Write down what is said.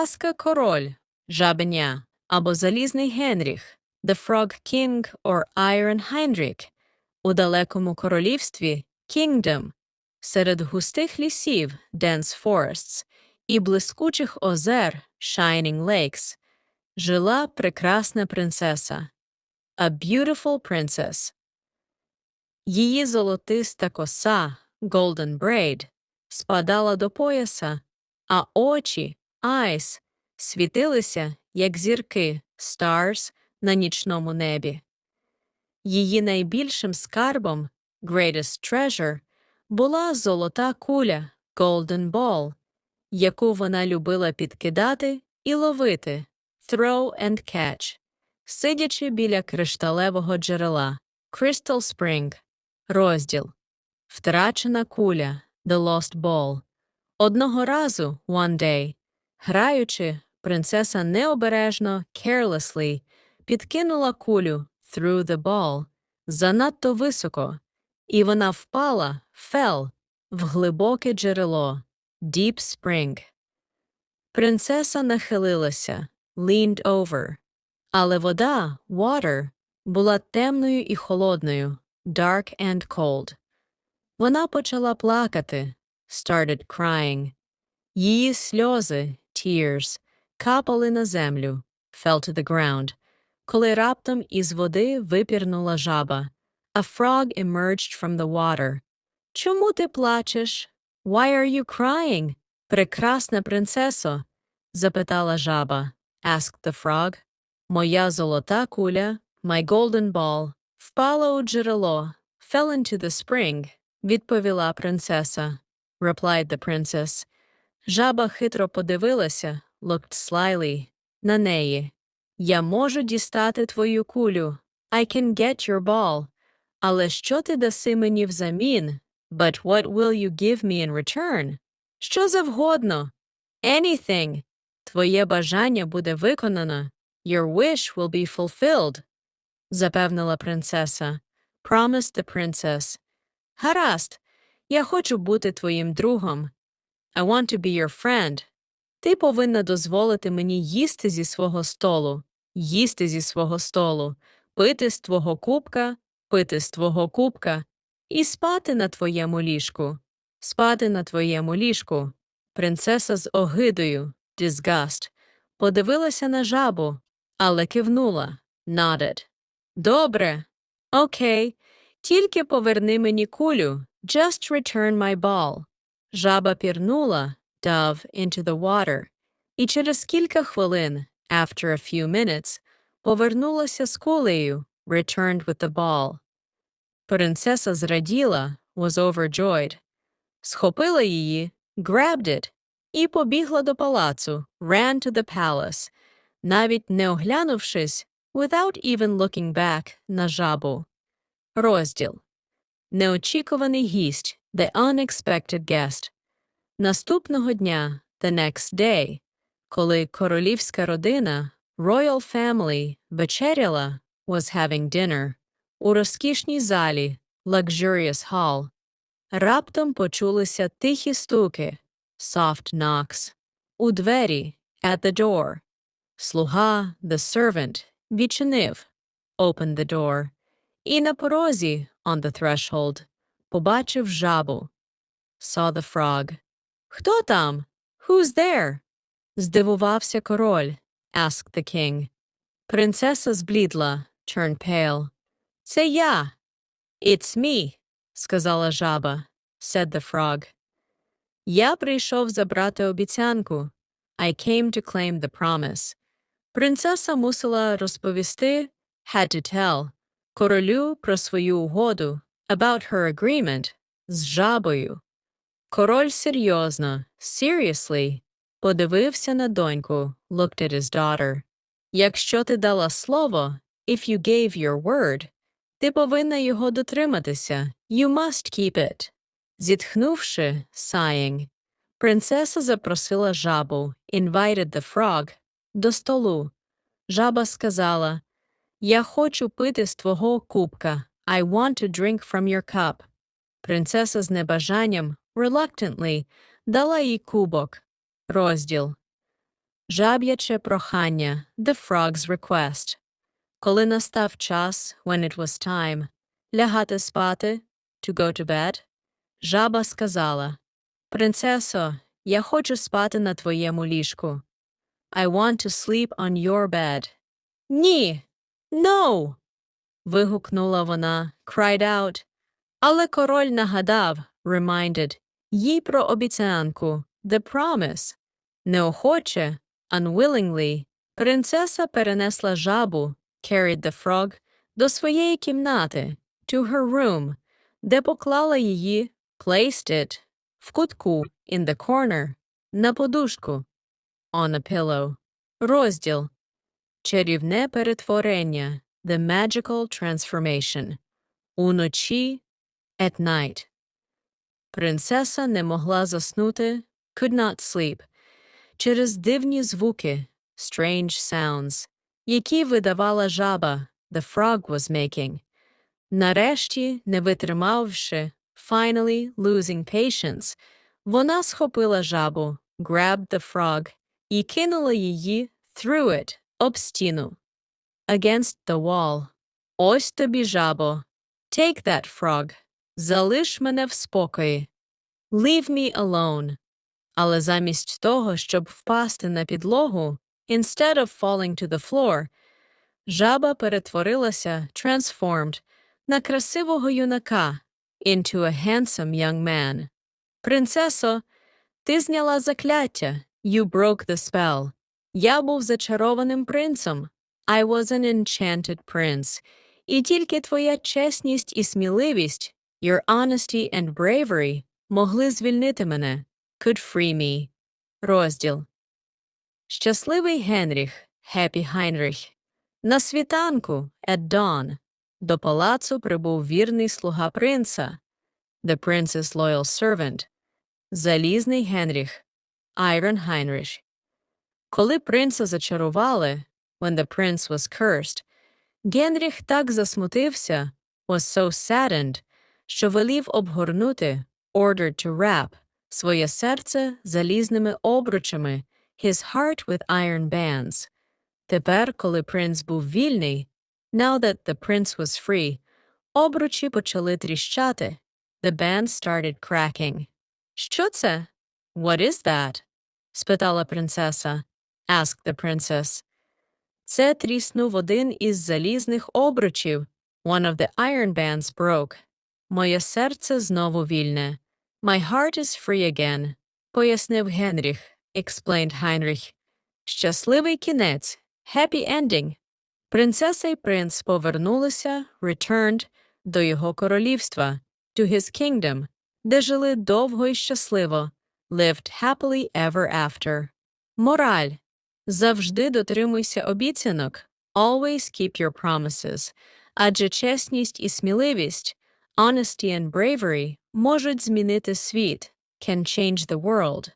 Аска король, жабеня, або залізний Генріх, The Frog King or Iron Heinrich, у далекому королівстві Kingdom, серед густих лісів Dense Forests і блискучих озер Shining Lakes, жила прекрасна принцеса A Beautiful Princess. Її золотиста коса Golden Braid спадала до пояса, а очі Eyes світилися, як зірки Stars на нічному небі. Її найбільшим скарбом Greatest Treasure була золота куля Golden Ball, яку вона любила підкидати і ловити Throw and Catch, сидячи біля кришталевого джерела Crystal Spring, розділ Втрачена куля The Lost Ball. Одного разу, one day, граючи, принцеса необережно, carelessly, підкинула кулю through the ball занадто високо, і вона впала, fell, в глибоке джерело Deep Spring. Принцеса нахилилася, leaned over, але вода, water, була темною і холодною, dark and cold. Вона почала плакати, started crying. Її сльози, tears, капали на землю, fell to the ground, коли раптом із води випірнула жаба. A frog emerged from the water. Чому ти плачеш? Why are you crying? Прекрасна принцесо, запитала жаба. Asked the frog. Моя золота куля, my golden ball, впала у джерело, fell into the spring, відповіла принцеса. Replied the princess. Жаба хитро подивилася, looked slyly, на неї. Я можу дістати твою кулю. I can get your ball. Але що ти даси мені взамін? But what will you give me in return? Що завгодно. Anything. Твоє бажання буде виконано. Your wish will be fulfilled. Запевнила принцеса. Promised the princess. Гаразд. Я хочу бути твоїм другом. I want to be your friend. Ти повинна дозволити мені їсти зі свого столу, їсти зі свого столу, пити з твого кубка, пити з твого кубка і спати на твоєму ліжку, спати на твоєму ліжку. Принцеса з огидою, disgust, подивилася на жабу, але кивнула, nodded. Добре, окей, тільки поверни мені кулю, just return my ball. Жаба пірнула, dove, into the water, і через кілька хвилин, after a few minutes, повернулася з кулею, returned with the ball. Принцеса зраділа, was overjoyed. Схопила її, grabbed it, і побігла до палацу, ran to the palace, навіть не оглянувшись, without even looking back, на жабу. Розділ. Неочікуваний гість, the unexpected guest. Наступного дня, the next day, коли королівська родина, royal family, вечеряла, was having dinner, у розкішній залі, luxurious hall, раптом почулися тихі стуки, soft knocks, у двері, at the door. Слуга, the servant, відчинив, opened the door, і на порозі, on the threshold, побачив жабу, saw the frog. Хто там? Who's there? Здивувався король, asked the king. Принцеса зблідла, turned pale. Це я. It's me, сказала жаба, said the frog. Я прийшов забрати обіцянку. I came to claim the promise. Принцеса мусила розповісти, had to tell, королю про свою угоду, about her agreement, з жабою. Король серйозно, seriously, подивився на доньку, looked at his daughter. Якщо ти дала слово, if you gave your word, ти повинна його дотриматися, you must keep it. Зітхнувши, sighing, принцеса запросила жабу, invited the frog, до столу. Жаба сказала, я хочу пити з твого кубка, I want to drink from your cup. Принцеса з небажанням reluctantly, дала їй кубок. Розділ. Жаб'яче прохання The frog's request. Коли настав час, when it was time, лягати спати, to go to bed, жаба сказала, Принцесо, я хочу спати на твоєму ліжку. I want to sleep on your bed. Ні, no! Вигукнула вона, cried out. Але король нагадав, reminded, їй про обіцянку, the promise. Неохоче, unwillingly, принцеса перенесла жабу, carried the frog, до своєї кімнати, to her room, де поклала її, placed it, в кутку, in the corner, на подушку, on a pillow. Розділ. Чарівне перетворення, the magical transformation. Уночі, at night. Принцеса не могла заснути, could not sleep, через дивні звуки, strange sounds, які видавала жаба, the frog was making. Нарешті, не витримавши, finally losing patience, вона схопила жабу, grabbed the frog, і кинула її, threw it, об стіну. Against the wall. Ось тобі жабо. Take that frog. Залиш мене в спокої. Leave me alone. Але замість того, щоб впасти на підлогу, instead of falling to the floor, жаба перетворилася, transformed, на красивого юнака, into a handsome young man. Принцесо, ти зняла закляття, you broke the spell. Я був зачарованим принцем. I was an enchanted prince. І тільки твоя чесність і сміливість, your honesty and bravery, могли звільнити мене, could free me. Розділ. Щасливий Генріх, Happy Heinrich. На світанку, at dawn, до палацу прибув вірний слуга принца, the prince's loyal servant, залізний Генріх, Iron Heinrich. Коли принца зачарували, when the prince was cursed, Генріх так засмутився, was so saddened, що велів обгорнути, ordered to wrap, своє серце залізними обручами, his heart with iron bands. Тепер, коли принц був вільний, now that the prince was free, обручі почали тріщати. The bands started cracking. Що це? What is that? спитала принцеса. Asked the princess. Це тріснув один із залізних обручів. One of the iron bands broke. Моє серце знову вільне. My heart is free again, пояснив Генріх, explained Heinrich. Щасливий кінець, happy ending. Принцеса й принц повернулися, returned, до його королівства, to his kingdom, де жили довго й щасливо, lived happily ever after. Мораль. Завжди дотримуйся обіцянок. Always keep your promises. Адже чесність і сміливість, honesty and bravery можуть змінити світ, can change the world.